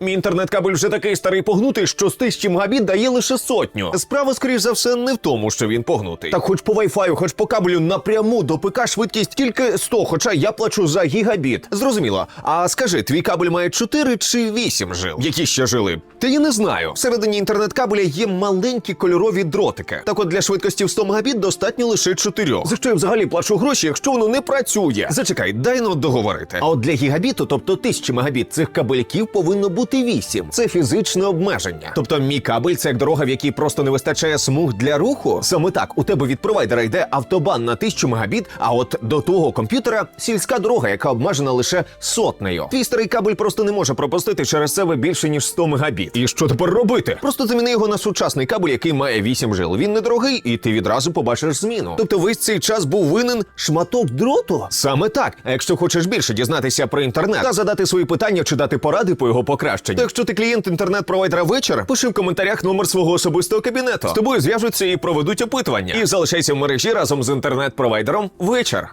Мій інтернет-кабель вже такий старий погнутий, що з тисячі мегабіт дає лише сотню. Справа, скоріш за все, не в тому, що він погнутий. Так хоч по Wi-Fi, хоч по кабелю напряму до ПК швидкість тільки 100, хоча я плачу за гігабіт. Зрозуміло. А скажи, твій кабель має 4 чи 8 жил? Які ще жили? Та я не знаю. Всередині інтернет-кабеля є маленькі кольорові дротики. Так от для швидкості в 100 мегабіт достатньо лише 4. За що я взагалі плачу гроші, якщо воно не працює? Зачекай, дай ну договорити. А от для гігабіту, тобто 1000 мегабіт, цих кабельків повинно бути 8. Це фізичне обмеження. Тобто мій кабель це як дорога, в якій просто не вистачає смуг для руху. Саме так, у тебе від провайдера йде автобан на 1000 мегабіт, а от до того комп'ютера сільська дорога, яка обмежена лише сотнею. Твій старий кабель просто не може пропустити через себе більше ніж 100 мегабіт. І що тепер робити? Просто заміни його на сучасний кабель, який має 8 жил. Він недорогий, і ти відразу побачиш зміну. Тобто весь цей час був винен шматок дроту? Саме так. А якщо хочеш більше дізнатися про інтернет та задати свої питання чи дати поради по його покращенню, то якщо ти клієнт інтернет-провайдера вечір, пиши в коментарях номер свого особистого кабінету. З тобою зв'яжуться і проведуть опитування. І залишайся в мережі разом з інтернет-провайдером вечір.